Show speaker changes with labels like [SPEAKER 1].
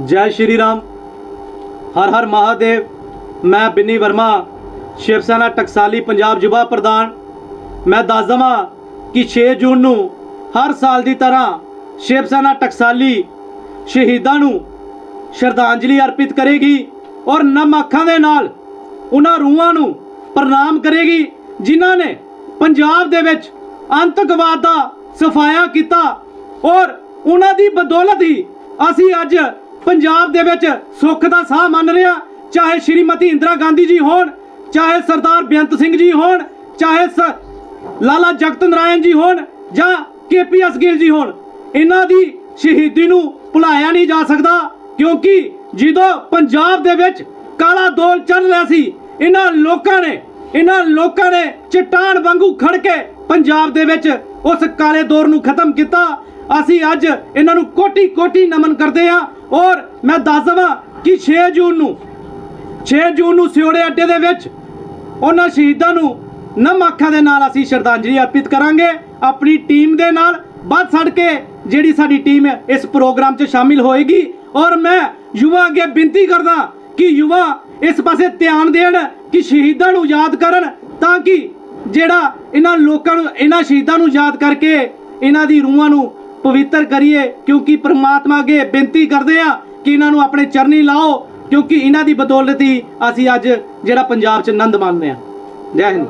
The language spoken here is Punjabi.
[SPEAKER 1] ਜੈ ਸ਼੍ਰੀ ਰਾਮ। ਹਰ ਹਰ ਮਹਾਦੇਵ। ਮੈਂ ਬਿੰਨੀ ਵਰਮਾ ਸ਼ਿਵ ਸੈਨਾ ਟਕਸਾਲੀ ਪੰਜਾਬ ਯੁਵਾ ਪ੍ਰਧਾਨ। ਮੈਂ ਦੱਸ ਦਵਾਂ ਕਿ 6 ਜੂਨ ਨੂੰ ਹਰ ਸਾਲ ਦੀ ਤਰ੍ਹਾਂ ਸ਼ਿਵ ਸੈਨਾ ਟਕਸਾਲੀ ਸ਼ਹੀਦਾਂ ਨੂੰ ਸ਼ਰਧਾਂਜਲੀ ਅਰਪਿਤ ਕਰੇਗੀ ਔਰ ਨਮ ਅੱਖਾਂ ਦੇ ਨਾਲ ਉਹਨਾਂ ਰੂਹਾਂ ਨੂੰ ਪ੍ਰਣਾਮ ਕਰੇਗੀ ਜਿਨ੍ਹਾਂ ਨੇ ਪੰਜਾਬ ਦੇ ਵਿੱਚ ਅੰਤਕਵਾਦ ਦਾ ਸਫਾਇਆ ਕੀਤਾ ਔਰ ਉਹਨਾਂ ਦੀ ਬਦੌਲਤ ਹੀ ਅਸੀਂ ਅੱਜ ਪੰਜਾਬ ਦੇ ਵਿੱਚ ਸੁੱਖ ਦਾ ਸਾਹ ਮੰਨ ਰਿਹਾ। ਚਾਹੇ ਸ਼੍ਰੀਮਤੀ ਇੰਦਰਾ ਗਾਂਧੀ ਜੀ ਹੋਣ, ਚਾਹੇ ਸਰਦਾਰ ਬੇਅੰਤ ਸਿੰਘ ਜੀ ਹੋਣ, ਚਾਹੇ ਸ- ਲਾਲਾ ਜਗਤ ਨਾਰਾਇਣ ਜੀ ਹੋਣ ਜਾਂ ਕੇਪੀਐਸ ਗਿੱਲ ਜੀ ਹੋਣ, ਇਹਨਾਂ ਦੀ ਸ਼ਹੀਦੀ ਨੂੰ ਭੁਲਾਇਆ ਨਹੀਂ ਜਾ ਸਕਦਾ ਕਿਉਂਕਿ ਜਦੋਂ ਪੰਜਾਬ ਦੇ ਵਿੱਚ ਕਾਲਾ ਦੌਰ ਚੱਲ ਰਿਹਾ ਸੀ, ਇਹਨਾਂ ਲੋਕਾਂ ਨੇ, ਇਹਨਾਂ ਲੋਕਾਂ ਨੇ ਚਟਾਨ ਵਾਂਗੂ ਖੜ ਕੇ ਪੰਜਾਬ ਦੇ ਵਿੱਚ ਉਸ ਕਾਲੇ ਦੌਰ ਨੂੰ ਖਤਮ ਕੀਤਾ। ਅਸੀਂ ਅੱਜ ਇਹਨਾਂ ਨੂੰ ਕੋਟੀ ਕੋਟੀ ਨਮਨ ਕਰਦੇ ਹਾਂ। ਔਰ ਮੈਂ ਦੱਸ ਦਵਾਂ ਕਿ 6 ਜੂਨ ਨੂੰ 6 ਜੂਨ ਨੂੰ ਸਿਉੜੇ ਅੱਡੇ ਦੇ ਵਿੱਚ ਉਹਨਾਂ ਸ਼ਹੀਦਾਂ ਨੂੰ ਨਮ ਅੱਖਾਂ ਦੇ ਨਾਲ ਅਸੀਂ ਸ਼ਰਧਾਂਜਲੀ ਅਰਪਿਤ ਕਰਾਂਗੇ। ਆਪਣੀ ਟੀਮ ਦੇ ਨਾਲ ਵੱਧ ਛੱਡ ਕੇ ਜਿਹੜੀ ਸਾਡੀ ਟੀਮ ਹੈ, ਇਸ ਪ੍ਰੋਗਰਾਮ 'ਚ ਸ਼ਾਮਿਲ ਹੋਏਗੀ। ਔਰ ਮੈਂ ਯੁਵਾ ਅੱਗੇ ਬੇਨਤੀ ਕਰਦਾ ਕਿ ਯੁਵਾ ਇਸ ਪਾਸੇ ਧਿਆਨ ਦੇਣ ਕਿ ਸ਼ਹੀਦਾਂ ਨੂੰ ਯਾਦ ਕਰਨ ਤਾਂ ਕਿ ਜਿਹੜਾ ਇਹਨਾਂ ਲੋਕਾਂ ਨੂੰ, ਇਹਨਾਂ ਸ਼ਹੀਦਾਂ ਨੂੰ ਯਾਦ ਕਰਕੇ ਇਹਨਾਂ ਦੀ ਰੂਹਾਂ ਨੂੰ ਪਵਿੱਤਰ ਕਰੀਏ, ਕਿਉਂਕਿ ਪ੍ਰਮਾਤਮਾ ਅੱਗੇ ਬੇਨਤੀ ਕਰਦੇ ਆ ਕਿ ਇਹਨਾਂ ਨੂੰ ਆਪਣੇ ਚਰਨੀ ਲਾਓ, ਕਿਉਂਕਿ ਇਹਨਾਂ ਦੀ ਬਦੌਲਤ ਹੀ ਅਸੀਂ ਅੱਜ ਜਿਹੜਾ ਪੰਜਾਬ 'ਚ ਆਨੰਦ ਮਾਣਦੇ ਆ ਜੈ ਹਿੰਦ।